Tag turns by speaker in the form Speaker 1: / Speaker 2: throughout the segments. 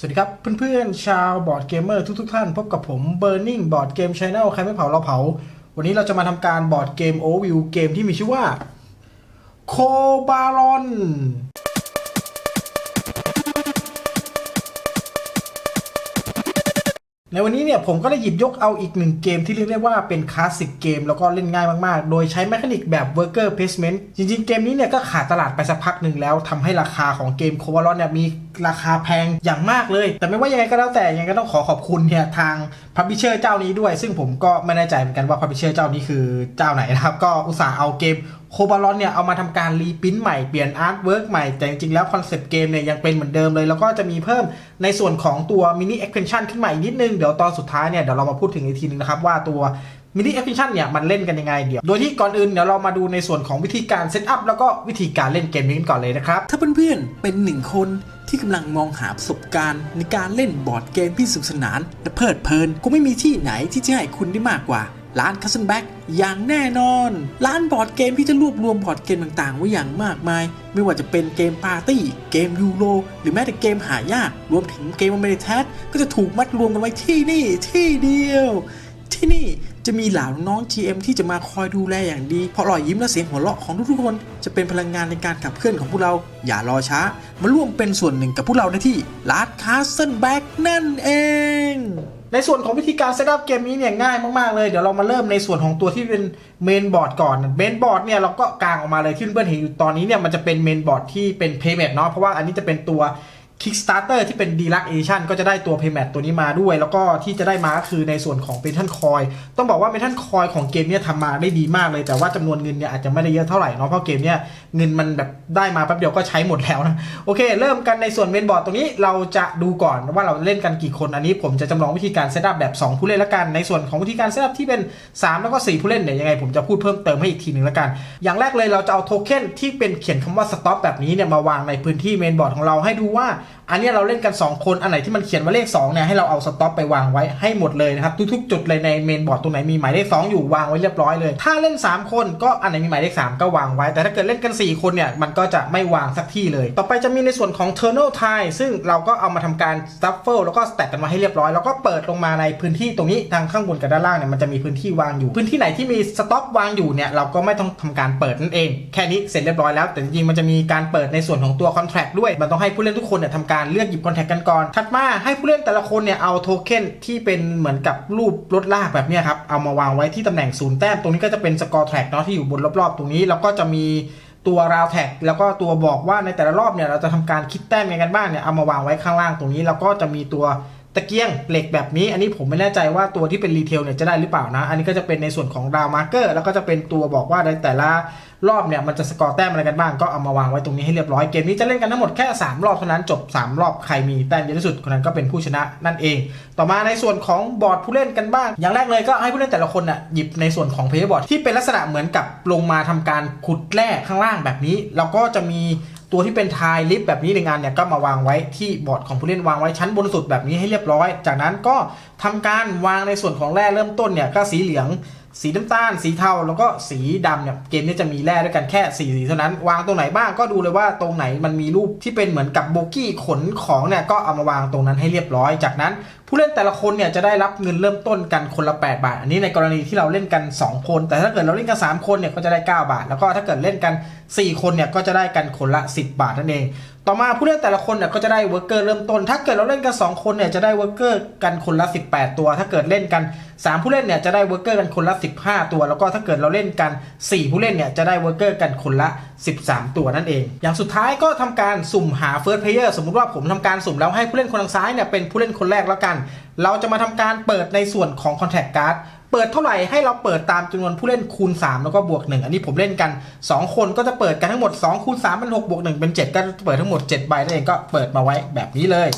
Speaker 1: สวัสดีครับเพื่อนๆชาวบอร์ดเกมเมอร์ทุกๆท่านพบกับผม Burning Board Game Channel ใครไม่เผาเราเผา วันนี้เราจะมาทำการบอร์ดเกมโอวิวเกมที่มีชื่อว่าโคบารอน ในวันนี้เนี่ยผมก็ได้หยิบยกเอาอีกหนึ่งเกมที่เรียกได้ว่าเป็นคลาสสิกเกมแล้วก็เล่นง่ายมากๆ โดยใช้แมคานิกแบบ Worker Placement จริงๆ เกมนี้เนี่ยก็ขาดตลาดไปสักพักหนึ่งแล้วทำให้ราคาของเกมโค v a l o n เนี่ยมีราคาแพงอย่างมากเลย แต่ไม่ว่ายังไงก็แล้วแต่ยังไงก็ต้องขอขอบคุณเนี่ยทางพับบิเชอร์เจ้านี้ด้วย ซึ่งผมก็ไม่แน่ใจเหมือนกันว่าพับบิเชอร์เจ้านี้คือเจ้าไหนนะครับ ก็อุตส่าห์เอาเกมโคบาลอนเนี่ยเอามาทำการรีพิมพ์ใหม่เปลี่ยนอาร์ตเวิร์กใหม่ แต่จริงๆแล้วคอนเซปต์เกมเนี่ยยังเป็นเหมือนเดิมเลย แล้วก็จะมีเพิ่มในส่วนของตัวมินิเอ็กเพนชั่นขึ้นมาอีกนิดนึง เดี๋ยวตอนสุดท้ายเนี่ยเดี๋ยวเรามาพูดถึงอีกทีนึงนะครับว่าตัวมินิเอ็กเพนชั่นเนี่ยมันเล่นกันยังไงเดี๋ยว โดยที่ก่อนอื่นเดี๋ยวเรามาดูในส่วนของวิธีการเซตอัพแล้วก็วิธีการเล่นเกมนี้กันก่อนเลยนะครับ
Speaker 2: ถ้าเพื่อนๆเป็นหนึ่งคนที่กำลังมองหาประสบการณ์ในการเล่นบอร์ดเกมที่สนุกสนานและเพลิดเพลินก็ไม่มีที่ไหนที่จะให้คุณได้มากกว่า ร้าน Cousin Back อย่างแน่นอน ร้านบอร์ดเกมที่จะรวบรวมบอร์ดเกมต่างๆ ไว้อย่างมากมาย ไม่ว่าจะเป็นเกมปาร์ตี้ เกมยูโร หรือแม้แต่เกมหายาก รวมถึงเกมอเมริแทสก็จะถูกมัดรวมกันไว้ที่นี่ที่เดียว ที่นี่จะมีเหล่าน้อง GM ที่จะมาคอยดูแลอย่างดี เพราะรอยยิ้มและเสียงหัวเราะของทุกๆคนจะเป็นพลังงานในการขับเคลื่อนของพวกเรา อย่ารอช้า มาร่วมเป็นส่วนหนึ่งกับพวกเราได้ที่ลาดคาสเซิลแบ็กนั่นเอง
Speaker 1: ในส่วนของวิธีการเซตอัพเกมนี้เนี่ยง่ายมากๆเลยเดี๋ยวเรามาเริ่มในส่วนของตัวที่เป็นเมนบอร์ดก่อนเมนบอร์ดเนี่ยเราก็กางออกมาเลยที่เพื่อนๆเห็นอยู่ตอนนี้เนี่ยมันจะเป็นเมนบอร์ดที่เป็นเพย์เมดเนาะเพราะว่าอันนี้จะเป็นตัว Kickstarter ที่เป็น Deluxe Edition ก็จะได้ตัว Payment ตัวนี้มาด้วย แล้วก็ที่จะได้มาก็คือในส่วนของ m e t a l Coin ต้องบอกว่า m e t a l Coin ของเกมเนี่ยทำมาได้ดีมากเลยแต่ว่าจำนวนเงินเนี่ยอาจจะไม่ได้เยอะเท่าไหร่เนาะเพราะเกมเนี่ยเงินมันแบบได้มาแป๊บเดียวก็ใช้หมดแล้วนะโอเค เริ่มกันในส่วนเมนบอร์ดตรงนี้เราจะดูก่อนว่าเราเล่นกันกี่คนอันนี้ผมจะจำลองวิธีการเซตอัพแบบ 2 ผู้เล่นละกัน ในส่วนของวิธีการเซตอัพที่เป็น 3 แล้วก็ 4 ผู้เล่นเนี่ยยังไงผมจะพูดเพิ่มเติมให้อีกทีหนึ่งละกัน อย่างแรกเลยเราจะเอาโทเค็นที่เป็นเขียนคำว่า stop แบบนี้เนี่ยมาวางในพื้นที่เมนบอร์ดของเราให้ดูว่าอันนี้เราเล่นกัน 2 คน อันไหนที่มันเขียนว่าเลข2เนี่ยให้เราเอาสต็อปไปวางไว้ให้หมดเลยนะครับทุกๆ จุดเลยในเมนบอร์ดตรงไหนมีหมายเลข2อยู่วางไว้เรียบร้อยเลย ถ้าเล่น 3 คนก็อันไหนมีหมายเลข3ก็วางไว้ แต่ถ้าเกิดเล่นกัน 4 คนเนี่ยมันก็จะไม่วางสักที่เลย ต่อไปจะมีในส่วนของ t e r n a l tie ซึ่งเราก็เอามาทำการ shuffle แล้วก็ stack กันมาให้เรียบร้อย แล้วก็เปิดลงมาในพื้นที่ตรงนี้ทางข้างบนกับด้านล่างเนี่ยมันจะมีพื้นที่วางอยู่ พื้นที่ไหนที่มีสต็อกวางอยู่เนี่ยเราก็ไม่ต้องทำการเปิดนั่นเอง แค่นี้เสร็จเรียบร้อยแล้ว แต่จริงๆมันจะมีการเปิดในส่วนของตัว contract ด้วยมันต้องให้ผู้เล่นทุกคนเนี่ยทำการเลือกหยิบคอนแทคกันก่อน ถัดมาให้ผู้เล่นแต่ละคนเนี่ยเอาโทเค็นที่เป็นเหมือนกับรูปรถลากแบบนี้ครับ เอามาวางไว้ที่ตำแหน่งศูนย์แต้ม ตรงนี้ก็จะเป็นสกอร์แทร็กเนาะที่อยู่บนรอบๆ ตรงนี้ แล้วก็จะมีตัวราวแท็กแล้วก็ตัวบอกว่าในแต่ละรอบเนี่ยเราจะทำการคิดแต้มยังไงกันบ้างเนี่ยเอามาวางไว้ข้างล่างตรงนี้ แล้วก็จะมีตัว ตะเกียงเหล็กแบบนี้ อันนี้ผมไม่แน่ใจว่าตัวที่เป็นรีเทลเนี่ยจะได้หรือเปล่านะ อันนี้ก็จะเป็นในส่วนของราวมาร์เกอร์แล้วก็จะเป็นตัวบอกว่าในแต่ละรอบเนี่ยมันจะสกอร์แต้มอะไรกันบ้างก็เอามาวางไว้ตรงนี้ให้เรียบร้อยเกมนี้จะเล่นกันทั้งหมดแค่ 3 รอบเท่านั้นจบ 3 รอบใครมีแต้มเยอะที่สุดคนนั้นก็เป็นผู้ชนะนั่นเอง ต่อมาในส่วนของบอร์ดผู้เล่นกันบ้าง อย่างแรกเลยก็ให้ผู้เล่นแต่ละคนน่ะหยิบในส่วนของเพย์บอร์ดที่เป็นลักษณะเหมือนกับลงมาทำการขุดแร่ข้างล่างแบบนี้ แล้วก็จะมี ตัวที่เป็นทายลิฟต์แบบนี้ในงานเนี่ยก็มาวางไว้ที่บอร์ดของผู้เล่นวางไว้ชั้นบนสุดแบบนี้ให้เรียบร้อย จากนั้นก็ทำการวางในส่วนของแร่เริ่มต้นเนี่ยก็สีเหลือง สีน้ำตาล สีเทาแล้วก็สีดำเนี่ยเกมนี้จะมีแร่ด้วยกันแค่สีสีเท่านั้น วางตรงไหนบ้างก็ดูเลยว่าตรงไหนมันมีรูปที่เป็นเหมือนกับโบกี้ขนของเนี่ยก็เอามาวางตรงนั้นให้เรียบร้อย จากนั้น ผู้เล่นแต่ละคนเนี่ยจะได้รับเงินเริ่มต้นกันคนละ 8 บาท อันนี้ในกรณีที่เราเล่นกัน 2 คน แต่ถ้าเกิดเราเล่นกัน 3 คนเนี่ยก็จะได้ 9 บาท แล้วก็ถ้าเกิดเล่นกัน 4 คนเนี่ยก็จะได้กันคนละ 10 บาทนั่นเอง ต่อมาผู้เล่นแต่ละคนเนี่ยก็จะได้เวิร์กเกอร์เริ่มต้น ถ้าเกิดเราเล่นกัน 2 คนเนี่ยจะได้เวิร์กเกอร์กันคนละ 18 ตัว ถ้าเกิดเล่นกัน 3 ผู้เล่นเนี่ยจะได้เวิร์กเกอร์กันคนละ 15 ตัว แล้วก็ถ้าเกิดเราเล่นกัน 4 ผู้เล่นเนี่ยจะได้เวิร์กเกอร์กันคนละ 13 ตัวนั่นเอง อย่างสุดท้ายก็ทำการสุ่มหาเฟิร์สเพลเยอร์สมมุติว่าผมทำการสุ่มแล้วให้ผู้เล่นคนทางซ้ายเนี่ยเป็นผู้เล่นคนแรกแล้วกัน เราจะมาทำการเปิดในส่วนของ Contact Card เปิดเท่าไหร่ให้เราเปิดตามจำนวนผู้เล่นคูณ 3 แล้วก็บวก 1 อันนี้ผมเล่นกัน 2 คนก็จะเปิดกันทั้งหมด 2 คูณ3เป็น6บวก1เป็น 7 ก็จะเปิดทั้งหมด7ใบนั่นเองก็เปิดมาไว้แบบนี้เลย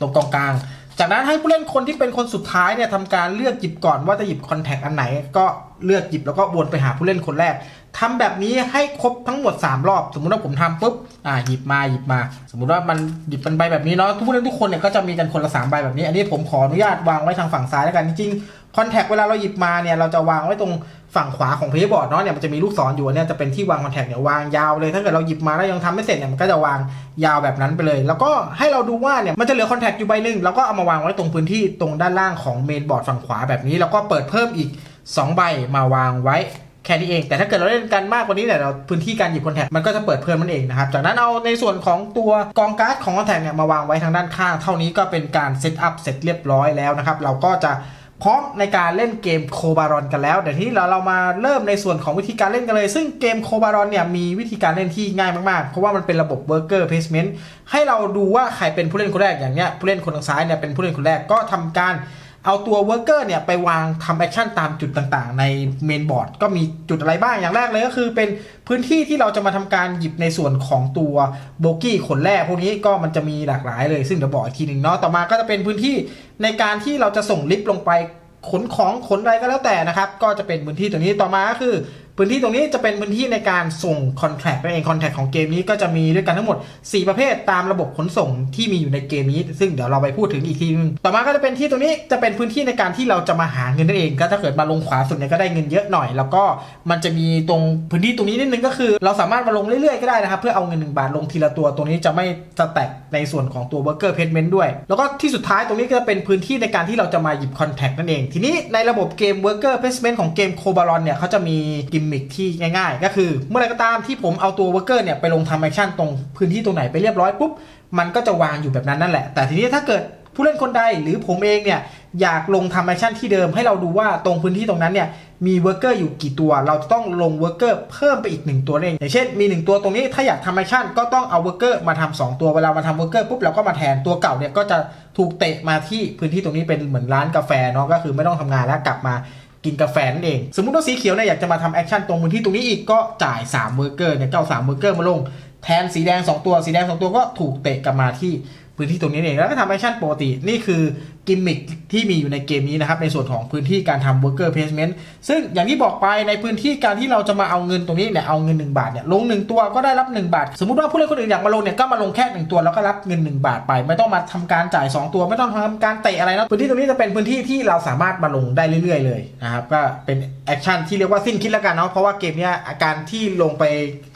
Speaker 1: ตรงกองกลาง จากนั้นให้ผู้เล่นคนที่เป็นคนสุดท้ายเนี่ยทำการเลือกหยิบก่อนว่าจะหยิบคอนแทคอันไหน ก็เลือกหยิบแล้วก็วนไปหาผู้เล่นคนแรกทำแบบนี้ให้ครบทั้งหมด 3 รอบ สมมุติว่าผมทำปุ๊บอ่าหยิบมาหยิบมา สมมุติว่ามันหยิบเป็นใบแบบนี้เนาะผู้เล่นทุกคนเนี่ยก็จะมีกันคนละสามใบแบบนี้ อันนี้ผมขออนุญาตวางไว้ทางฝั่งซ้ายแล้วกันจริง คอนแทคเวลาเราหยิบมาเนี่ยเราจะวางไว้ตรงฝั่งขวาของเพย์บอร์ดเนาะเนี่ยมันจะมีลูกศรอยู่เนี่ยจะเป็นที่วางคอนแทคเนี่ยวางยาวเลย ถ้าเกิดเราหยิบมาแล้วยังทำไม่เสร็จเนี่ยมันก็จะวางยาวแบบนั้นไปเลย แล้วก็ให้เราดูว่าเนี่ยมันจะเหลือคอนแทคอยู่ใบหนึ่งเราก็เอามาวางไว้ตรงพื้นที่ตรงด้านล่างของเมนบอร์ดฝั่งขวาแบบนี้ แล้วก็เปิดเพิ่มอีก 2 ใบมาวางไว้แค่นี้เอง แต่ถ้าเกิดเราเล่นกันมากกว่านี้เนี่ยเราพื้นที่การหยิบคอนแทคมันก็จะเปิดเพิ่มมันเองนะครับ จากนั้นเอาในส่วนของตัวกองการ์ดของคอนแทคเนี่ยมาวางไว้ทางด้านข้าง เท่านี้ก็เป็นการเซตอัพเสร็จเรียบร้อยแล้วนะครับ เราก็จะ พร้อมในการเล่นเกมโคบารอนกันแล้วเดี๋ยวทีนี้เราเรามาเริ่มในส่วนของวิธีการเล่นกันเลย ซึ่งเกมโคบารอนเนี่ยมีวิธีการเล่นที่ง่ายมากๆ เพราะว่ามันเป็นระบบเบอร์เกอร์เพสเมนต์ให้เราดูว่าใครเป็นผู้เล่นคนแรกอย่างเนี้ยผู้เล่นคนทางซ้ายเนี่ยเป็นผู้เล่นคนแรกก็ทำการ เอาตัว Worker เนี่ยไปวางทำแอคชั่นตามจุดต่างๆ ในเมนบอร์ดก็มีจุดอะไรบ้างอย่างแรกเลยก็คือเป็นพื้นที่ที่เราจะมาทำการหยิบในส่วนของตัวโบกี้ขนแรกพวกนี้ก็มันจะมีหลากหลายเลยซึ่งเดี๋ยวบอกอีกทีหนึ่งเนาะต่อมาก็จะเป็นพื้นที่ในการที่เราจะส่งลิฟต์ลงไปขนของขนอะไรก็แล้วแต่นะครับ ก็จะเป็นพื้นที่ตรงนี้ต่อมาก็คือ พื้นที่ตรงนี้จะเป็นพื้นที่ในการส่งคอนแทคนั่นเองคอนแทคของเกมนี้ก็จะมีด้วยกันทั้งหมด 4 ประเภทตามระบบขนส่งที่มีอยู่ในเกมนี้ ซึ่งเดี๋ยวเราไปพูดถึงอีกทีนึงต่อมาก็จะเป็นที่ตรงนี้จะเป็นพื้นที่ในการที่เราจะมาหาเงินนั่นเองก็ถ้าเกิดมาลงขวาสุดเนี่ยก็ได้เงินเยอะหน่อย แล้วก็มันจะมีตรงพื้นที่ตรงนี้นิดนึงก็คือ เราสามารถมาลงเรื่อยๆก็ได้นะครับเพื่อเอาเงิน1บาทลงทีละตัวตรงนี้จะไม่สแต็กในส่วนของตัว worker payment ด้วย แล้วก็ที่สุดท้ายตรงนี้ก็จะเป็นพื้นที่ในการที่เราจะมาหยิบ contact นั่นเอง ทีนี้ในระบบเกม worker placement ของเกม c o b a l o n เนี่ยเขาจะมีกิมมิคที่ง่ายๆ ก็คือเมื่อไรก็ตามที่ผมเอาตัว worker เนี่ยไปลงทำแอคชั่นตรงพื้นที่ตรงไหนไปเรียบร้อยปุ๊บ มันก็จะวางอยู่แบบนั้นนั่นแหละ แต่ทีนี้ถ้าเกิดผู้เล่นคนใดหรือผมเองเนี่ยอยากลงทำแอคชั่นที่เดิมให้เราดูว่าตรงพื้นที่ตรงนั้นเนี่ยมีเวิร์เกอร์อยู่กี่ตัว เราจะต้องลงเวิร์เกอร์เพิ่มไปอีก 1 ตัวนั่นเองอย่างเช่นมี 1 ตัวตรงนี้ถ้าอยากทำแอคชั่นก็ต้องเอาเวิร์เกอร์มาทำสองตัวเวลามาทำเวิร์เกอร์ปุ๊บเราก็มาแทนตัวเก่าเนี่ยก็จะถูกเตะมาที่พื้นที่ตรงนี้เป็นเหมือนร้านกาแฟเนาะก็คือไม่ต้องทำงานแล้วกลับมา กินกาแฟนั่นเอง สมมุติว่าสีเขียวเนี่ยอยากจะมาทำแอคชั่นตรงพื้นที่ตรงนี้อีกก็จ่าย3เมอร์เกอร์เนี่ยเจ้า3เมอร์เกอร์มาลงแทนสีแดง 2 ตัวสีแดง 2 ตัวก็ถูกเตะกลับมาที่พื้นที่ตรงนี้เองแล้วก็ทำแอคชั่นปกตินี่คือ กิมมิคที่มีอยู่ในเกมนี้นะครับ ในส่วนของพื้นที่การทำ worker placement ซึ่งอย่างที่บอกไปในพื้นที่การที่เราจะมาเอาเงินตรงนี้เนี่ยเอาเงิน 1 บาทเนี่ยลง 1 ตัวก็ได้รับ 1 บาท สมมุติว่าผู้เล่นคนอื่นอยากมาลงเนี่ยก็มาลงแค่ 1 ตัวแล้วก็รับเงิน 1 บาทไป ไม่ต้องมาทำการจ่าย 2 ตัวไม่ต้องทำการเตะอะไรนะพื้นที่ตรงนี้จะเป็นพื้นที่ที่เราสามารถมาลงได้เรื่อย ๆ เลยนะครับก็เป็นแอคชั่นที่เรียกว่าสิ้นคิดแล้วกันเนาะเพราะว่าเกมเนี้ยอาการที่ลงไป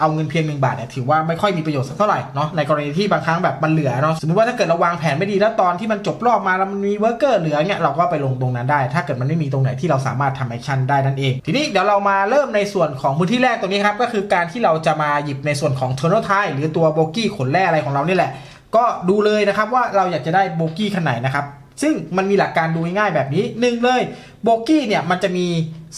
Speaker 1: เอาเงินเพียง1บาทเนี่ยถือว่าไม่ค่อยมีประโยชน์สักเท่าไหร่เนาะในกรณีที่บางครั้งแบบมันเหลือเนาะสมมติว่าถ้าเกิดเราวางแผนไม่ดีแล้วตอนที่มันจบรอบมาแล้วมันมีเวิร์กเกอร์เหลือเนี่ยเราก็ไปลงตรงนั้นได้ ถ้าเกิดมันไม่มีตรงไหนที่เราสามารถทำแอคชั่นได้นั่นเอง ทีนี้เดี๋ยวเรามาเริ่มในส่วนของพื้นที่แรกตรงนี้ครับก็คือการที่เราจะมาหยิบในส่วนของเทอร์โนไทหรือตัวโบกี้ขนแร่อะไรของเรานี่แหละ ก็ดูเลยนะครับว่าเราอยากจะได้โบกี้คันไหนนะครับซึ่งมันมีหลักการดูง่ายๆแบบนี้หนึ่งเลยโบกี้เนี่ยมันจะมี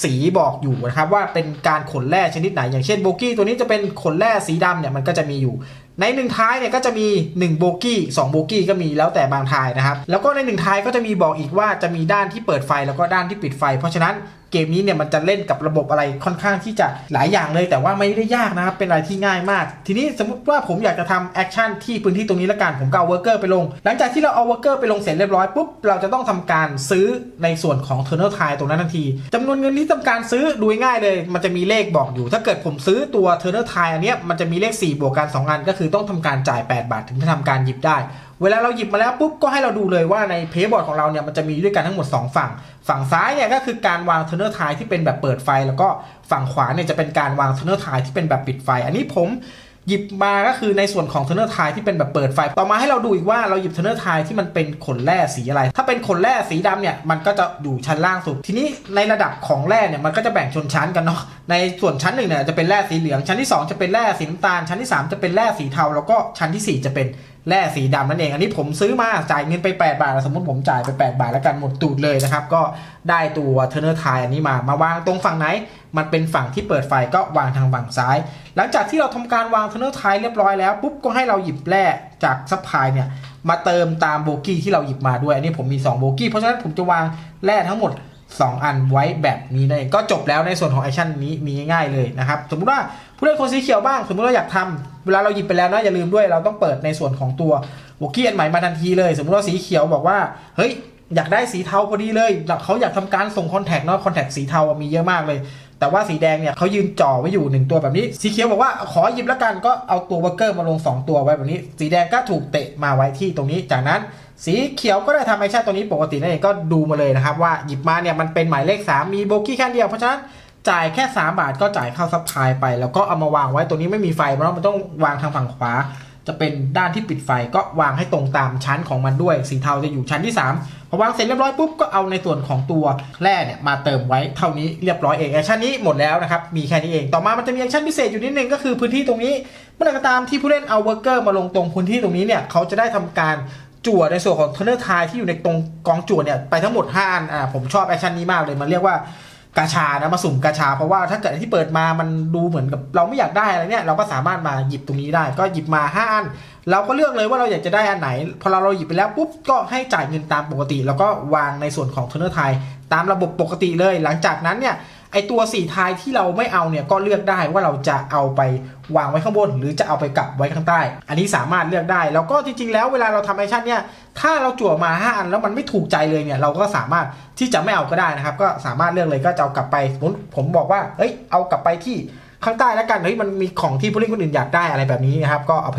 Speaker 1: สีบอกอยู่นะครับว่าเป็นการขนแร่ชนิดไหน อย่างเช่นโบกี้ตัวนี้จะเป็นขนแร่สีดำเนี่ยมันก็จะมีอยู่ ในหนึ่งท้ายเนี่ยก็จะมี1โบกี้2โบกี้ก็มีแล้วแต่บางทายนะครับ แล้วก็ในหนึ่งท้ายก็จะมีบอกอีกว่าจะมีด้านที่เปิดไฟแล้วก็ด้านที่ปิดไฟ เพราะฉะนั้น เกมนี้เนี่ยมันจะเล่นกับระบบอะไรค่อนข้างที่จะหลายอย่างเลย แต่ว่าไม่ได้ยากนะครับ เป็นอะไรที่ง่ายมาก ทีนี้สมมติว่าผมอยากจะทำแอคชั่นที่พื้นที่ตรงนี้ละกัน ผมก็เอาเวิร์เกอร์ไปลง หลังจากที่เราเอาเวิร์เกอร์ไปลงเสร็จเรียบร้อยปุ๊บ เราจะต้องทำการซื้อในส่วนของเทอร์เนอร์ไทตรงนั้นทันทีจำนวนเงินที่ทำการซื้อดูง่ายเลย มันจะมีเลขบอกอยู่ ถ้าเกิดผมซื้อตัวเทอร์เนอร์ไทอันเนี้ยมันจะมีเลข4บวกกัน2อันก็คือต้องทำการจ่าย 8 บาทถึงจะทำการหยิบได้ เวลาเราหยิบมาแล้วปุ๊บก็ให้เราดูเลยว่าในเพย์บอร์ดของเราเนี่ยมันจะมีด้วยกันทั้งหมด 2 ฝั่ง ฝั่งซ้ายเนี่ยก็คือการวางเทอร์เนอร์ไทที่เป็นแบบเปิดไฟ แล้วก็ฝั่งขวาเนี่ยจะเป็นการวางเทอร์เนอร์ไทที่เป็นแบบปิดไฟ อันนี้ผมหยิบมาก็คือในส่วนของเทอร์เนอร์ไทที่เป็นแบบเปิดไฟ ต่อมาให้เราดูอีกว่าเราหยิบเทอร์เนอร์ไทที่มันเป็นขนแร่สีอะไร ถ้าเป็นขนแร่สีดำเนี่ยมันก็จะอยู่ชั้นล่างสุด ทีนี้ในระดับของแร่เนี่ยมันก็จะแบ่งชนชั้นกันเนาะ ในส่วนชั้นหนึ่งเนี่ยจะเป็นแร่สีเหลือง ชั้นที่ 2 จะเป็นแร่สีน้ำตาล ชั้นที่ 3 จะเป็นแร่สีเทา แล้วก็ชั้นที่ 4 จะเป็น แร่สีดำนั่นเอง อันนี้ผมซื้อมาจ่ายเงินไป 8 บาท สมมติผมจ่ายไป 8 บาทแล้วกันหมดตูดเลยนะครับ ก็ได้ตัวเทอร์เนอร์ไทอันนี้มามาวางตรงฝั่งไหน มันเป็นฝั่งที่เปิดไฟก็วางทางฝั่งซ้าย หลังจากที่เราทำการวางเทอร์เนอร์ไทเรียบร้อยแล้วปุ๊บก็ให้เราหยิบแร่จากซัพพลายเนี่ยมาเติมตามโบกี้ที่เราหยิบมาด้วย อันนี้ผมมี 2 โบกี้ เพราะฉะนั้นผมจะวางแร่ทั้งหมด 2 อันไว้แบบนี้นั่นเองก็จบแล้วในส่วนของแอคชั่นนี้มีง่ายๆเลยนะครับ สมมุติว่าผู้เล่นคนสีเขียวบ้าง สมมุติว่าอยากทำ เวลาเราหยิบไปแล้วนะอย่าลืมด้วยเราต้องเปิดในส่วนของตัวโบกี้อันใหม่มาทันทีเลย สมมติว่าสีเขียวบอกว่าเฮ้ยอยากได้สีเทาพอดีเลยเขาอยากทำการส่งคอนแทคเนาะคอนแทคสีเทามีเยอะมากเลย แต่ว่าสีแดงเนี่ยเขายืนจ่อไว้อยู่หนึ่งตัวแบบนี้ สีเขียวบอกว่าขอหยิบแล้วกันก็เอาตัวเบอร์เกอร์มาลง 2 ตัวไว้แบบนี้ สีแดงก็ถูกเตะมาไว้ที่ตรงนี้ จากนั้นสีเขียวก็ได้ทำแอคชั่นตัวนี้ปกตินั่นเองก็ดูมาเลยนะครับว่าหยิบมาเนี่ยมันเป็นหมายเลข 3 มีโบกี้แค่เดียวเพราะฉะนั้น จ่ายแค่ 3 บาทก็จ่ายเข้าซับไพลายไป แล้วก็เอามาวางไว้ตัวนี้ไม่มีไฟเพราะมันต้องวางทางฝั่งขวา จะเป็นด้านที่ปิดไฟก็วางให้ตรงตามชั้นของมันด้วย สีเทาจะอยู่ชั้นที่ 3 พอวางเสร็จเรียบร้อยปุ๊บก็เอาในส่วนของตัวแร่เนี่ยมาเติมไว้เท่านี้เรียบร้อยเองแอคชั่นนี้หมดแล้วนะครับมีแค่นี้เองต่อมามันจะมีแอคชั่นพิเศษอยู่นิดนึงก็คือพื้นที่ตรงนี้เมื่อไหร่ก็ตามที่ผู้เล่นเอาเวอร์กเกอร์มาลงตรงพื้นที่ตรงนี้เนี่ยเขาจะได้ทำการจั่วในส่วนของเทอร์เนอร์ทายที่อยู่ในตรงกองจั่วเนี่ยไปทั้งหมด5อันอ่าผมชอบแอคชั่นนี้มากเลยมันเรียกว่า กาชานะมาสุ่มกาชา เพราะว่าถ้าเกิดที่เปิดมามันดูเหมือนกับเราไม่อยากได้อะไรเนี่ยเราก็สามารถมาหยิบตรงนี้ได้ ก็หยิบมา5อันเราก็เลือกเลยว่าเราอยากจะได้อันไหน พอเราเราหยิบไปแล้วปุ๊บก็ให้จ่ายเงินตามปกติ แล้วก็วางในส่วนของเทอร์เนอร์ไทยตามระบบปกติเลย หลังจากนั้นเนี่ย ไอตัวสี่ทายที่เราไม่เอาเนี่ยก็เลือกได้ว่าเราจะเอาไปวางไว้ข้างบน หรือจะเอาไปกลับไว้ข้างใต้ อันนี้สามารถเลือกได้ แล้วก็จริงๆ แล้วเวลาเราทำแอคชั่นเนี่ยถ้าเราจั่วมา 5 อันแล้วมันไม่ถูกใจเลยเนี่ยเราก็สามารถที่จะไม่เอาก็ได้นะครับ ก็สามารถเลือกเลยก็จะเอากลับไปสมผมบอกว่าเอ้ยเอากลับไปที่ข้างใต้แล้วกันเฮ้ยมันมีของที่ผู้เล่นคนอื่นอยากได้อะไรแบบนี้นะครับก็เอาไป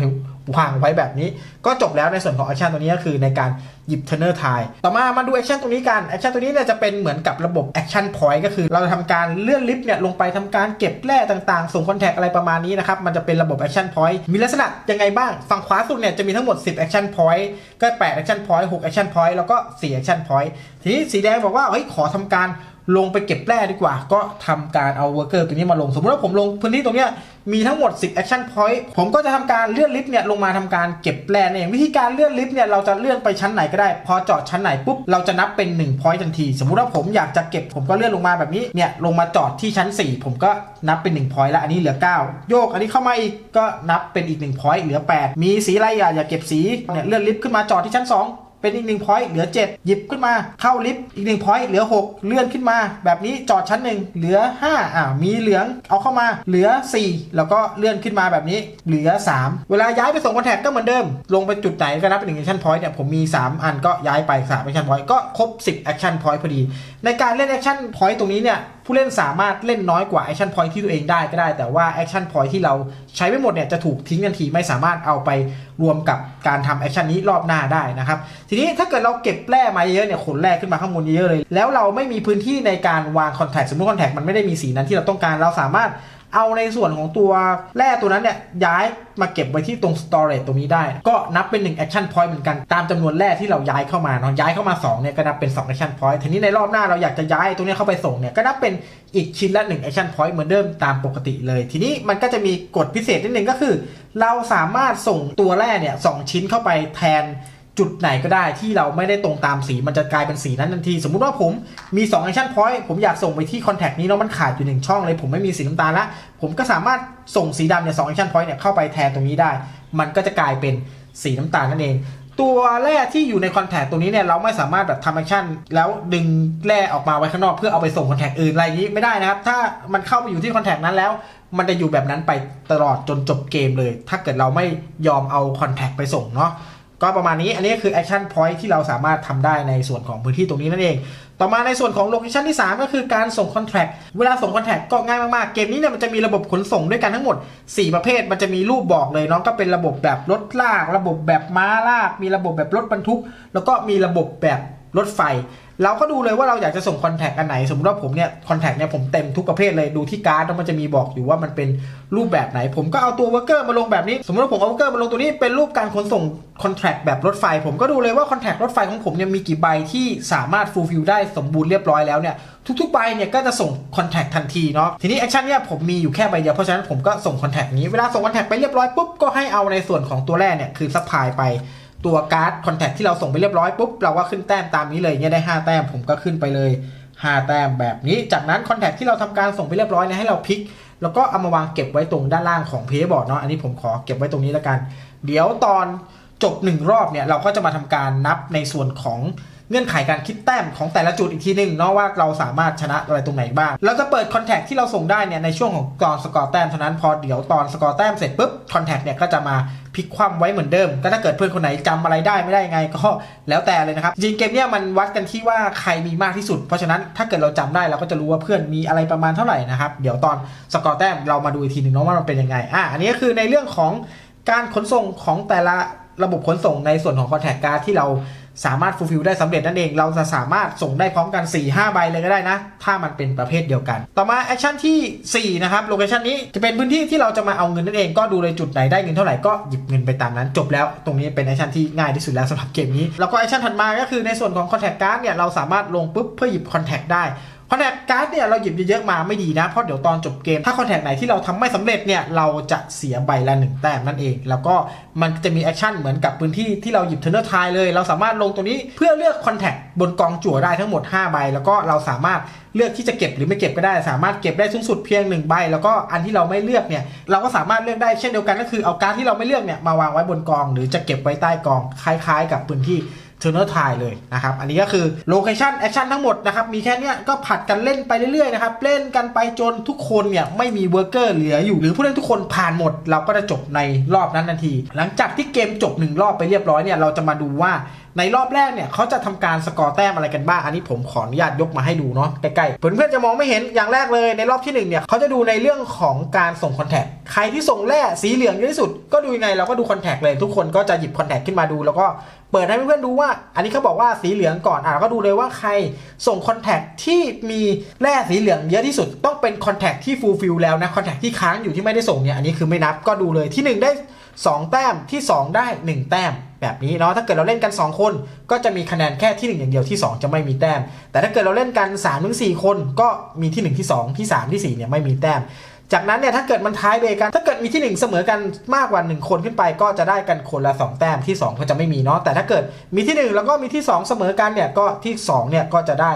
Speaker 1: วางไว้แบบนี้ ก็จบแล้วในส่วนของแอคชั่นตัวนี้ก็คือในการหยิบเทเนอร์ทายต่อมามาดูแอคชั่นตรงนี้กันแอคชั่นตัวนี้เนี่ยจะเป็นเหมือนกับระบบแอคชั่นพอยต์ก็คือเราจะทำการเลื่อนลิฟต์เนี่ยลงไปทำการเก็บแร่ต่างๆ ส่งคอนแทคอะไรประมาณนี้นะครับ มันจะเป็นระบบแอคชั่นพอยต์มีลักษณะยังไงบ้าง ฝั่งขวาสุดเนี่ยจะมีทั้งหมด 10แอคชั่นพอยต์ก็8แอคชั่นพอยต์6แอคชั่นพอยต์แล้วก็4แอคชั่นพอยต์ทีนี้สีแดงบอกว่าเฮ้ยขอทำการ ลงไปเก็บแร่ดีกว่า ก็ทำการเอาเวอร์เกอร์ตัวนี้มาลง สมมติว่าผมลงพื้นที่ตรงเนี้ยมีทั้งหมด 10 action point ผมก็จะทำการเลื่อนลิฟต์เนี่ยลงมาทำการเก็บแร่นั่นเองวิธีการเลื่อนลิฟต์เนี่ยเราจะเลื่อนไปชั้นไหนก็ได้ พอจอดชั้นไหนปุ๊บเราจะนับเป็น1 point ทันที สมมุติว่าผมอยากจะเก็บผมก็เลื่อนลงมาแบบนี้เนี่ยลงมาจอดที่ชั้น 4 ผมก็นับเป็น1 point แล้วอันนี้เหลือ 9 โยกอันนี้เข้ามาอีกก็นับเป็นอีก1 point เหลือ 8 มีสีอะไรอะอยากเก็บสีเนี่ยเลื่อนลิฟต์ขึ้นมาจอดที่ชั้น 2 เป็นอีกหนึ่งพอยต์เหลือ 7 หยิบขึ้นมาเข้าลิฟต์อีกหนึ่งพอยต์เหลือ 6 เลื่อนขึ้นมา แบบนี้จอดชั้นหนึ่งเหลือ 5 อ่ามีเหลืองเอาเข้ามาเหลือ 4 แล้วก็เลื่อนขึ้นมาแบบนี้เหลือ 3 เวลาย้ายไปส่งคอนแทคก็เหมือนเดิม ลงไปจุดไหนก็นับเป็นหนึ่งแอคชั่นพอยต์เนี่ยผมมี 3 อันก็ย้ายไป3แอคชั่นพอยต์ก็ครบ 10แอคชั่นพอยต์พอดี ในการเล่นแอคชั่นพอยต์ตรงนี้เนี่ย ผู้เล่นสามารถเล่นน้อยกว่าแอคชั่นพอยต์ที่ตัวเองได้ก็ได้ แต่ว่าแอคชั่นพอยต์ที่เราใช้ไม่หมดเนี่ยจะถูกทิ้งทันทีไม่สามารถเอาไปรวมกับการทำแอคชั่นนี้รอบหน้าได้นะครับ ทีนี้ถ้าเกิดเราเก็บแร่มาเยอะเนี่ยขนแร่ขึ้นมาข้างบนเยอะเลย แล้วเราไม่มีพื้นที่ในการวางคอนแทคสมมติคอนแทคมันไม่ได้มีสีนั้นที่เราต้องการเราสามารถ เอาในส่วนของตัวแร่ตัวนั้นเนี่ยย้ายมาเก็บไว้ที่ตรง storage ตรงนี้ได้ ก็นับเป็น 1 action point เหมือนกันตามจำนวนแร่ที่เราย้ายเข้ามาเนาะย้ายเข้ามา2เนี่ยก็นับเป็น 2 action point ทีนี้ในรอบหน้าเราอยากจะย้ายตรงเนี้เข้าไปส่งเนี่ยก็นับเป็นอีกชิ้นละ1 action point เหมือนเดิมตามปกติเลย ทีนี้มันก็จะมีกฎพิเศษนิดนึงก็คือ เราสามารถส่งตัวแร่เนี่ยสองชิ้นเข้าไปแทน จุดไหนก็ได้ที่เราไม่ได้ตรงตามสีมันจะกลายเป็นสีนั้นทันที สมมุติว่าผมมี2 action point ผมอยากส่งไปที่ contact นี้แล้วมันขาดอยู่1ช่องเลย ผมไม่มีสีน้ำตาลละผมก็สามารถส่งสีดำเนี่ยสอง action point เนี่ยเข้าไปแทนตรงนี้ได้ มันก็จะกลายเป็นสีน้ำตาลนั่นเอง ตัวแร่ที่อยู่ในคอนแทคตัวนี้เนี่ยเราไม่สามารถแบบทำแอคชั่นแล้วดึงแร่ออกมาไว้ข้างนอกเพื่อเอาไปส่งคอนแทคอื่นอะไรอย่างนี้ไม่ได้นะครับ ถ้ามันเข้าไปอยู่ที่คอนแทคนั้นแล้ว มันจะอยู่แบบนั้นไปตลอดจนจบเกมเลย ถ้าเกิดเราไม่ยอมเอาคอนแทคไปส่งเนาะ ก็ประมาณนี้อันนี้คือแอคชั่นพอยท์ที่เราสามารถทำได้ในส่วนของพื้นที่ตรงนี้นั่นเอง ต่อมาในส่วนของโลเคชั่นที่ 3 ก็คือการส่งคอนแทคเวลาส่งคอนแทคก็ง่ายมากๆ เกมนี้เนี่ยมันจะมีระบบขนส่งด้วยกันทั้งหมด 4 ประเภทมันจะมีรูปบอกเลยเนาะก็เป็นระบบแบบรถลาก ระบบแบบม้าลาก มีระบบแบบรถบรรทุก แล้วก็มีระบบแบบรถไฟ เราก็ดูเลยว่าเราอยากจะส่งคอนแทคอันไหน สมมติว่าผมเนี่ยคอนแทคเนี่ยผมเต็มทุกประเภทเลยดูที่การ์ดแล้วมันจะมีบอกอยู่ว่ามันเป็นรูปแบบไหน ผมก็เอาตัวเวอร์เกอร์มาลงแบบนี้ สมมติว่าผมเอาเวอร์เกอร์มาลงตัวนี้เป็นรูปการขนส่งคอนแทคแบบรถไฟ ผมก็ดูเลยว่าคอนแทครถไฟของผมเนี่ยมีกี่ใบที่สามารถฟูลฟิลได้สมบูรณ์เรียบร้อยแล้วเนี่ยทุกๆใบเนี่ยก็จะส่งคอนแทคทันทีเนาะทีนี้แอคชั่นเนี่ยผมมีอยู่แค่ใบเดียวเพราะฉะนั้นผมก็ส่งคอนแทคนี้เวลาส่งคอนแทคไปเรียบร้อยปุ๊บก็ให้เอาในส่วนของตัวแรกเนี่ยคือซัพพลายไป ตัวการ์ดคอนแทคที่เราส่งไปเรียบร้อยปุ๊บเราก็ขึ้นแต้มตามนี้เลยเนี่ยได้ 5 แต้มผมก็ขึ้นไปเลย 5 แต้มแบบนี้ จากนั้นคอนแทคที่เราทำการส่งไปเรียบร้อยเนี่ยให้เราพลิก แล้วก็เอามาวางเก็บไว้ตรงด้านล่างของเพย์บอร์ดเนาะอันนี้ผมขอเก็บไว้ตรงนี้แล้วกัน เดี๋ยวตอนจบหนึ่งรอบเนี่ยเราก็จะมาทำการนับในส่วนของ เงื่อนไขการคิดแต้มของแต่ละจุดอีกทีหนึ่งเนาะว่าเราสามารถชนะอะไรตรงไหนบ้างเราจะเปิดคอนแทคที่เราส่งได้เนี่ยในช่วงของตอนสกอร์แต้มเท่านั้นพอเดี๋ยวตอนสกอร์แต้มเสร็จปุ๊บคอนแทคเนี่ยก็จะมาพลิกคว่ำไว้เหมือนเดิม ก็ถ้าเกิดเพื่อนคนไหนจำอะไรได้ไม่ได้ยังไงก็แล้วแต่เลยนะครับ จริงเกมเนี่ยมันวัดกันที่ว่าใครมีมากที่สุด เพราะฉะนั้นถ้าเกิดเราจำได้เราก็จะรู้ว่าเพื่อนมีอะไรประมาณเท่าไหร่นะครับ เดี๋ยวตอนสกอร์แต้มเรามาดูอีกทีหนึ่งเนาะว่ามันเป็นยังไง อะ อันนี้ก็คือในเรื่องของการขนส่งของแต่ละระบบขนส่งในส่วนของคอนแทคการ์ดที่เรา สามารถฟูลฟิลได้สำเร็จนั่นเอง เราจะสามารถส่งได้พร้อมกัน 4-5 ใบเลยก็ได้นะ ถ้ามันเป็นประเภทเดียวกัน ต่อมาแอคชั่นที่ 4 นะครับ โลเคชันนี้จะเป็นพื้นที่ที่เราจะมาเอาเงินนั่นเอง ก็ดูเลยจุดไหนได้เงินเท่าไหร่ก็หยิบเงินไปตามนั้น จบแล้ว ตรงนี้เป็นแอคชั่นที่ง่ายที่สุดแล้วสำหรับเกมนี้ แล้วก็แอคชั่นถัดมาก็คือในส่วนของคอนแทคการ์ดเนี่ยเราสามารถลงปุ๊บเพื่อหยิบคอนแทคได้ คอนแทคการ์ดเนี่ยเราหยิบเยอะๆมาไม่ดีนะ เพราะเดี๋ยวตอนจบเกม ถ้าคอนแทคไหนที่เราทำไม่สำเร็จเนี่ยเราจะเสียใบละหนึ่งแต้มนั่นเอง แล้วก็มันจะมีแอคชั่นเหมือนกับพื้นที่ที่เราหยิบเทอร์เนอร์ทายเลย เราสามารถลงตรงนี้เพื่อเลือกคอนแทคบนกองจั่วได้ทั้งหมด5ใบแล้วก็เราสามารถเลือกที่จะเก็บหรือไม่เก็บก็ได้ สามารถเก็บได้สูงสุดเพียงหนึ่งใบแล้วก็อันที่เราไม่เลือกเนี่ยเราก็สามารถเลือกได้เช่นเดียวกันก็คือเอาการ์ดที่เราไม่เลือกเนี่ยมาวางไว้บนกอง หรือจะเก็บไว้ใต้กองคล้าย ๆ กับพื้นที่ เทอร์เนอร์ทายเลยนะครับ อันนี้ก็คือโลเคชันแอคชั่นทั้งหมดนะครับ มีแค่เนี้ยก็ผัดกันเล่นไปเรื่อยๆนะครับ เล่นกันไปจนทุกคนเนี่ยไม่มีเวอร์เกอร์เหลืออยู่ หรือผู้เล่นทุกคนผ่านหมด เราก็จะจบในรอบนั้นทันที หลังจากที่เกมจบหนึ่งรอบไปเรียบร้อยเนี่ยเราจะมาดูว่าในรอบแรกเนี่ยเขาจะทำการสกอร์แต้มอะไรกันบ้าง อันนี้ผมขออนุญาตยกมาให้ดูเนาะใกล้ๆ เพื่อนๆจะมองไม่เห็นอย่างแรกเลยในรอบที่หนึ่งเนี่ยเขาจะดูในเรื่องของการส่งคอนแทคใครที่ส่งแร่สีเหลืองเยอะที่สุด ก็ดูยังไงเราก็ดูคอนแทคเลยทุกคนก็จะหยิบคอนแทคขึ้นมาดู แล้วก็ เปิดให้เพื่อนๆดูว่า อันนี้เขาบอกว่าสีเหลืองก่อนอะเราก็ดูเลยว่าใครส่งคอนแทคที่มีแร่สีเหลืองเยอะที่สุดต้องเป็นคอนแทคที่ฟูลฟิลแล้วนะคอนแทคที่ค้างอยู่ที่ไม่ได้ส่งเนี่ยอันนี้คือไม่นับก็ดูเลยที่หนึ่งได้ 2 แต้มที่ 2 ได้ 1 แต้ม แบบนี้เนาะถ้าเกิดเราเล่นกัน 2 คน ก็จะมีคะแนนแค่ที่ 1 อย่างเดียวที่ 2 จะไม่มีแต้ม แต่ถ้าเกิดเราเล่นกัน3าถึงสคนก็มีที่ 1 ที่ 2 ที่ 3 ที่4เนี่ยไม่มีแต้ม จากนั้นเนี่ยถ้าเกิดมันท้ายเบรกัน ถ้าเกิดมีที่ 1 เสมอกันมากกว่า 1 คนขึ้นไป ก็จะได้กันคนละ 2 แต้มที่ 2 ก็จะไม่มีเนาะแต่ถ้าเกิดมีที่ 1 แล้วก็มีที่ 2 เสมอกันเนี่ยก็ที่2เนี่ยก็จะได้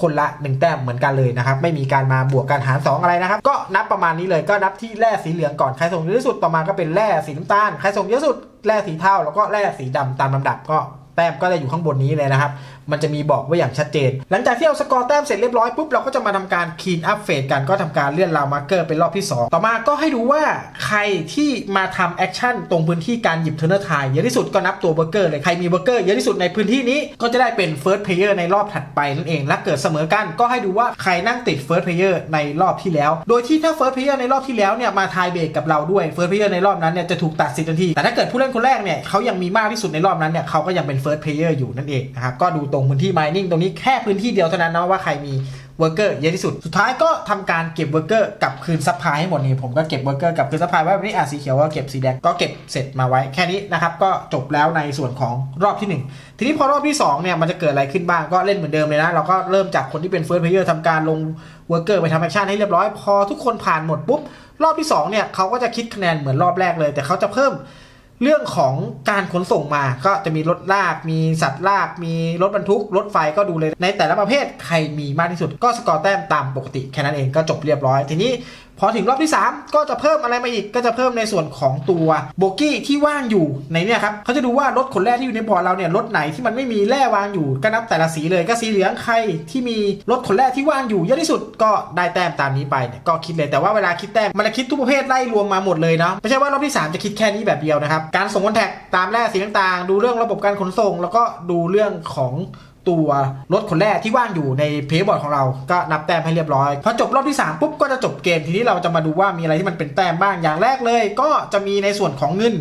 Speaker 1: คนละ 1 แต้มเหมือนกันเลยนะครับ ไม่มีการมาบวกการหาร 2 อะไรนะครับ ก็นับประมาณนี้เลยก็นับที่แร่สีเหลืองก่อนใครส่งเยอะที่สุดต่อมาก็เป็นแร่สีน้ำตาลใครส่งเยอะที่สุดแร่สีเทาแล้วก็แร่สีดำตามลำดับก็ แต้มก็จะอยู่ข้างบนนี้เลยนะครับ มันจะมีบอกไว้อย่างชัดเจน หลังจากที่เอาสกอร์แต้มเสร็จเรียบร้อยปุ๊บเราก็จะมาทำการคีนอัพเฟสกันก็ทำการเลื่อนราวมาร์เกอร์เป็นรอบที่ 2 ต่อมาก็ให้ดูว่าใครที่มาทำแอคชั่นตรงพื้นที่การหยิบเทอร์เนอร์ทายเยอะที่สุดก็นับตัวเบอร์เกอร์เลยใครมีเบอร์เกอร์เยอะที่สุดในพื้นที่นี้ก็จะได้เป็นเฟิร์สเพลเยอร์ในรอบถัดไปนั่นเองและเกิดเสมอกันก็ให้ดูว่าใครนั่งติดเฟิร์สเพลเยอร์ในรอบที่แล้ว โดยที่ถ้าเฟิร์สเพลเยอร์ในรอบที่แล้วเนี่ยมาทายเบรกกับเราด้วยเฟิร์สเพลเยอร์ในรอบนั้นเนี่ยจะถูกตัดสิทธิ์ทันทีแต่ถ้าเกิดผู้เล่นคนแรกเนี่ยเขายังมีมากที่สุดในรอบนั้นเนี่ยเขาก็ยังเป็นเฟิร์สเพลเยอร์อยู่นั่นเองนะครับ ก็ดูตรงพื้นที่ mining ตรงนี้แค่พื้นที่เดียวเท่านั้นเนาะว่าใครมีเวอร์เกอร์เยอะที่สุด สุดท้ายก็ทำการเก็บเวอร์เกอร์กับคืนซัพพลายให้หมดนี่ผมก็เก็บเวอร์เกอร์กับคืนซัพพลายไว้แบบนี้อะสีเขียวก็เก็บสีแดงก็เก็บเสร็จมาไว้แค่นี้นะครับ ก็จบแล้วในส่วนของรอบที่หนึ่งทีนี้พอรอบที่สองเนี่ยมันจะเกิดอะไรขึ้นบ้างก็เล่นเหมือนเดิมเลยนะ เราก็เริ่มจากคนที่เป็นเฟิร์สเพลเยอร์ทำการลงเวอร์เกอร์ไปทำแอคชั่นให้เรียบร้อยพอทุกคนผ่านหมดปุ๊บรอบที่สองเนี่ยเขาก็จะคิดคะแนนเหมือนรอบแรกเลย แต่เขาจะเพิ่ม เรื่องของการขนส่งมาก็จะมีรถลาก มีสัตว์ลาก มีรถบรรทุก รถไฟก็ดูเลย ในแต่ละประเภทใครมีมากที่สุดก็สกอร์แต้มตามปกติแค่นั้นเองก็จบเรียบร้อย ทีนี้ พอถึงรอบที่ 3 ก็จะเพิ่มอะไรมาอีกก็จะเพิ่มในส่วนของตัวโบกี้ที่ว่างอยู่ในเนี่ยครับเขาจะดูว่ารถขนแร่ที่อยู่ในบอร์ดเราเนี่ยรถไหนที่มันไม่มีแร่วางอยู่ก็นับแต่ละสีเลยก็สีเหลืองใครที่มีรถขนแร่ที่ว่างอยู่เยอะที่สุดก็ได้แต้มตามนี้ไปเนี่ยก็คิดเลยแต่ว่าเวลาคิดแต้มมันจะคิดทุกประเภทไล่รวมมาหมดเลยเนาะไม่ใช่ว่ารอบที่ 3 จะคิดแค่นี้แบบเดียวนะครับการส่งคอนแทคตามแร่สีต่างๆ ดูเรื่องระบบการขนส่ง แล้วก็ดูเรื่องของ ตัวรถคนแรกที่ว่างอยู่ในเพย์บอร์ดของเราก็นับแต้มให้เรียบร้อยพอจบรอบที่ 3 ปุ๊บก็จะจบเกมทีนี้เราจะมาดูว่ามีอะไรที่มันเป็นแต้มบ้างอย่างแรกเลย ก็จะมีในส่วนของเงิน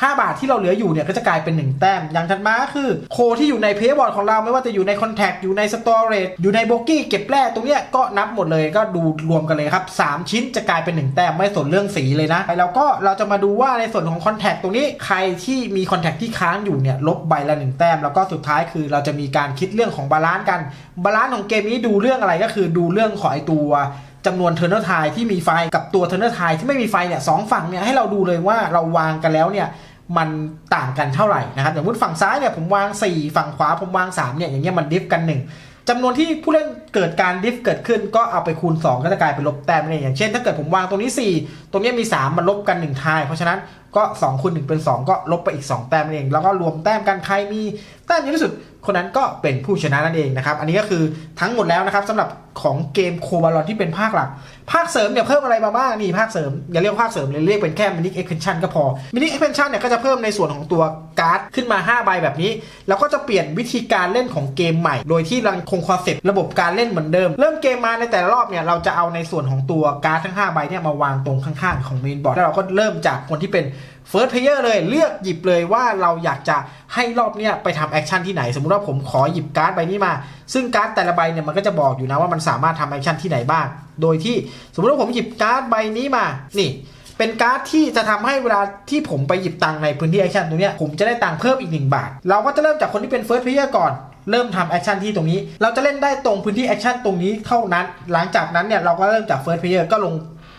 Speaker 1: 5 บาทที่เราเหลืออยู่เนี่ยก็จะกลายเป็น 1 แต้ม อย่างถัดมาคือโคที่อยู่ในเพย์บอร์ดของเราไม่ว่าจะอยู่ในคอนแทคอยู่ในสตอเรจอยู่ในโบกี้เก็บแร่ตรงเนี้ยก็นับหมดเลยก็ดูรวมกันเลยครับ 3 ชิ้นจะกลายเป็น 1 แต้มไม่สนเรื่องสีเลยนะแล้วก็เราจะมาดูว่าในส่วนของคอนแทคตรงนี้ใครที่มีคอนแทคที่ค้างอยู่เนี่ยลบใบละ 1 แต้ม แล้วก็สุดท้ายคือเราจะมีการคิดเรื่องของบาลานซ์กันบาลานซ์ของเกมนี้ดูเรื่องอะไรก็คือดูเรื่องของไอตัวจำนวนเทอร์เนอร์ไทที่มีไฟกับตัวเทอร์เนอร์ไทที่ไม่มีไฟเนี่ยสองฝั่งเนี่ยให้เราดูเลยว่าเราวางกันแล้วเนี่ย มันต่างกันเท่าไหร่นะครับอย่างมุติฝั่งซ้ายเนี่ยผมวาง 4 ฝั่งขวาผมวาง3เนี่ยอย่างเงี้ยมันดิฟกัน 1จำนวนที่ผู้เล่นเกิดการดิฟเกิดขึ้นก็เอาไปคูณ 2 ก็จะกลายเป็นลบแต้มนั่นเองอย่างเช่นถ้าเกิดผมวางตรงนี้ 4 ตรงเนี้ยมี 3 มันลบกัน 1 ทาย เพราะฉะนั้นก็2คูณ1เป็น 2 ก็ลบไปอีก 2 แต้มนั่นเอง แล้วก็รวมแต้มกันใครมี แต้มเยอะที่สุดคนนั้นก็เป็นผู้ชนะนั่นเองนะครับ อันนี้ก็คือทั้งหมดแล้วนะครับสำหรับของเกมโคบาลอนที่เป็นภาคหลัก ภาคเสริมเนี่ยเพิ่มอะไรมาบ้างนี่ภาคเสริมอย่าเรียกภาคเสริมเลยเรียกเป็นแค่มินิเอ็กเพนชันก็พอมินิเอ็กเพนชันเนี่ยก็จะเพิ่มในส่วนของตัวการ์ดขึ้นมา 5 ใบแบบนี้ แล้วก็จะเปลี่ยนวิธีการเล่นของเกมใหม่ โดยที่ยังคงคอนเซ็ปต์ระบบการเล่นเหมือนเดิม เริ่มเกมมาในแต่ละรอบเนี่ยเราจะเอาในส่วนของตัวการ์ดทั้ง 5 ใบเนี่ยมาวางตรงข้างๆของเมนบอร์ดแล้วเราก็เริ่มจากคนที่เป็น เฟิร์สเพลเยอร์เลยเลือกหยิบเลยว่าเราอยากจะให้รอบเนี้ยไปทำแอคชั่นที่ไหน สมมุติว่าผมขอหยิบการ์ดใบนี้มา ซึ่งการ์ดแต่ละใบเนี่ยมันก็จะบอกอยู่นะว่ามันสามารถทำแอคชั่นที่ไหนบ้าง โดยที่สมมติว่าผมหยิบการ์ดใบนี้มา นี่เป็นการ์ดที่จะทำให้เวลาที่ผมไปหยิบตังในพื้นที่แอคชั่นตรงเนี้ยผมจะได้ตังเพิ่มอีก 1 บาท เราก็จะเริ่มจากคนที่เป็นเฟิร์สเพลเยอร์ก่อน เริ่มทำแอคชั่นที่ตรงนี้ เราจะเล่นได้ตรงพื้นที่แอคชั่นตรงนี้เท่านั้น หลังจากนั้นเนี่ยเราก็เริ่มจากเฟิร์สเพลเยอร์ก็ลง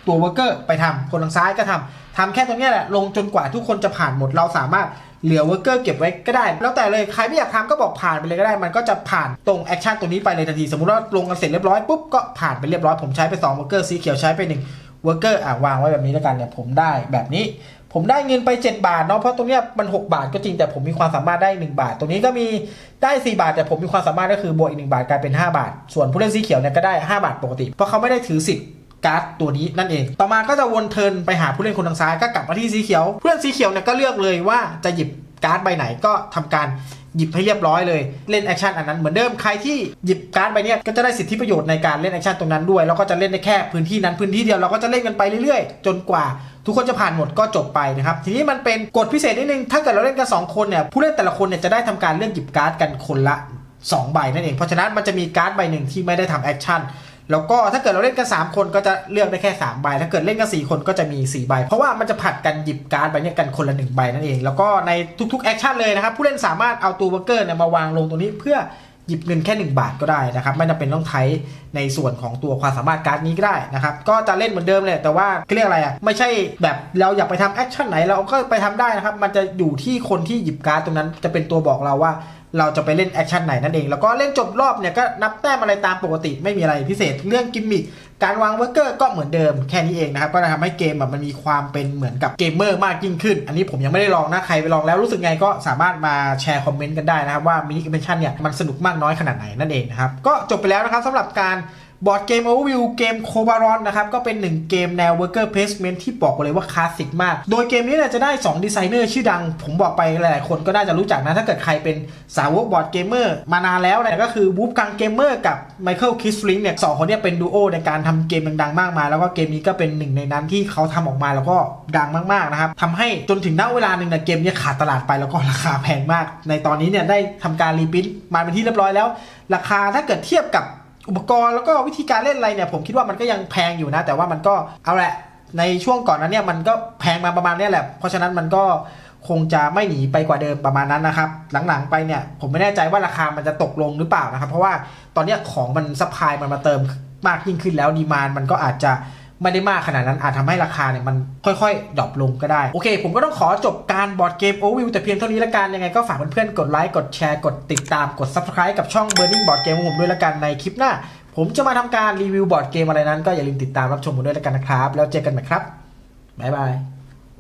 Speaker 1: ตัวเวอร์เกอร์ไปทำคนทางซ้ายก็ทำ ทำแค่ตรงนี้แหละลงจนกว่าทุกคนจะผ่านหมดเราสามารถเหลือเวอร์เกอร์เก็บไว้ก็ได้ แล้วแต่เลยใครไม่อยากทำก็บอกผ่านไปเลยก็ได้ มันก็จะผ่านตรงแอคชั่นตรงนี้ไปเลยทันที สมมุติว่าลงกันเสร็จเรียบร้อยปุ๊บก็ผ่านไปเรียบร้อยผมใช้ไป2เวอร์เกอร์สีเขียวใช้ไป1เวอร์เกอร์อะวางไว้แบบนี้แล้วกันเนี่ยผมได้แบบนี้ ผมได้เงินไป 7 บาทเนาะเพราะตรงเนี้ยมัน 6 บาทก็จริงแต่ผมมีความสามารถได้ 1 บาท ตรงนี้ก็มีได้ 4 บาท แต่ผมมีความสามารถก็คือบวกอีก1บาทกลายเป็น 5 บาท ส่วนผู้เล่นสีเขียวเนี่ยก็ได้ 5 บาทปกติ เพราะเขาไม่ได้ถือสิทธิ์ การ์ดตัวนี้นั่นเอง ต่อมาก็จะวนเทินไปหาผู้เล่นคนทางซ้ายก็กลับมาที่สีเขียวผู้เล่นสีเขียวเนี่ยก็เลือกเลยว่าจะหยิบการ์ดใบไหนก็ทำการหยิบให้เรียบร้อยเลยเล่นแอคชั่นอันนั้นเหมือนเดิมใครที่หยิบการ์ดใบเนี้ยก็จะได้สิทธิประโยชน์ในการเล่นแอคชั่นตรงนั้นด้วยแล้วก็จะเล่นได้แค่พื้นที่นั้นพื้นที่เดียวเราก็จะเล่นกันไปเรื่อยๆ จนกว่า ทุกคนจะผ่านหมดก็จบไปนะครับทีนี้มันเป็นกฎพิเศษนิดนึงถ้าเกิดเราเล่นกัน2คนเนี่ยผู้เล่นแต่ละคนเนี่ยจะได้ทำการเลือกหยิบการ์ดกันคนละ2ใบนั่นเองเพราะฉะนั้นมันจะมีการ์ดใบหนึ่งที่ไม่ได้ทำแอคชั่น แล้วก็ถ้าเกิดเราเล่นกัน 3 คนก็จะเลือกได้แค่3ใบ ถ้าเกิดเล่นกัน4คนก็จะมี4ใบ เพราะว่ามันจะผัดกันหยิบการ์ดใบเนี้กันคนละ1ใบนั่นเอง แล้วก็ในทุกๆแอคชั่นเลยนะครับผู้เล่นสามารถเอาตัวเบอร์เกอร์เนี่ยมาวางลงตรงนี้เพื่อ หยิบเงินแค่ 1 บาทก็ได้นะครับ ไม่จำเป็นต้องใช้ในส่วนของตัวความสามารถการ์ดนี้ก็ได้นะครับ ก็จะเล่นเหมือนเดิมเลยแต่ว่าเรียกอะไรอะไม่ใช่แบบเราอยากไปทำแอคชั่นไหนเราก็ไปทำได้นะครับ มันจะอยู่ที่คนที่หยิบการ์ดตรงนั้น จะเป็นตัวบอกเราว่าเราจะไปเล่นแอคชั่นไหนนั่นเอง แล้วก็เล่นจบรอบเนี่ยก็นับแต้มอะไรตามปกติไม่มีอะไรพิเศษเรื่องกิมมิค การวางเวอร์เกอร์ก็เหมือนเดิมแค่นี้เองนะครับ ก็จะทำให้เกมแบบมันมีความเป็นเหมือนกับเกมเมอร์มากยิ่งขึ้น อันนี้ผมยังไม่ได้ลองนะ ใครไปลองแล้วรู้สึกไงก็สามารถมาแชร์คอมเมนต์กันได้นะครับว่ามินิเพนชั่นเนี่ยมันสนุกมากน้อยขนาดไหนนั่นเองนะครับก็จบไปแล้วนะครับสำหรับการ บอร์ดเกม Overview เกมโคบารอนนะครับก็เป็นหนึ่งเกมแนว Worker Placement ที่บอกเลยว่าคลาสสิกมาก โดยเกมนี้เนี่ยจะได้ 2 ดีไซเนอร์ชื่อดัง ผมบอกไปหลายๆ คนก็น่าจะรู้จักนะ ถ้าเกิดใครเป็นสาวกบอร์ดเกมเมอร์มานานแล้วเนี่ยก็คือวูฟกังเกมเมอร์กับไมเคิลคิสฟลิงเนี่ยสองคนเนี่ยเป็นดูโอในการทำเกมดังๆมากมาย แล้วก็เกมนี้ก็เป็นหนึ่งในนั้นที่เขาทำออกมาแล้วก็ดังมากๆนะครับทำให้จนถึงณเวลาหนึ่งเนี่ยเกมเนี้ขาดตลาดไปแล้วก็ราคาแพงมาก ในตอนนี้เนี่ยได้ทำการรีพิทมาเป็นที่เรียบร้อยแล้ว ราคาถ้าเกิดเทียบกับ อุปกรณ์แล้วก็วิธีการเล่นอะไรเนี่ยผมคิดว่ามันก็ยังแพงอยู่นะ แต่ว่ามันก็เอาแหละในช่วงก่อนนั้นเนี่ยมันก็แพงมาประมาณนี้แหละ เพราะฉะนั้นมันก็คงจะไม่หนีไปกว่าเดิมประมาณนั้นนะครับ หลังๆไปเนี่ยผมไม่แน่ใจว่าราคามันจะตกลงหรือเปล่านะครับ เพราะว่าตอนนี้ของมันซัพพลายมันมาเติมมากยิ่งขึ้นแล้วดีมานมันก็อาจจะ ไม่ได้มากขนาดนั้นอาจทำให้ราคาเนี่ยมันค่อยๆดรอปลงก็ได้ โอเค ผมก็ต้องขอจบการบอร์ดเกมโอวิวแต่เพียงเท่านี้ละกัน ยังไงก็ฝากเพื่อนๆกดไลค์กดแชร์กดติดตามกด Subscribe กับช่อง Burning Board Game ของผมด้วยละกันในคลิปหน้า ผมจะมาทำการรีวิวบอร์ดเกมอะไรนั้น ก็อย่าลืมติดตามรับชมผมด้วยละกันนะครับ แล้วเจอกันใหม่ครับบ๊ายบาย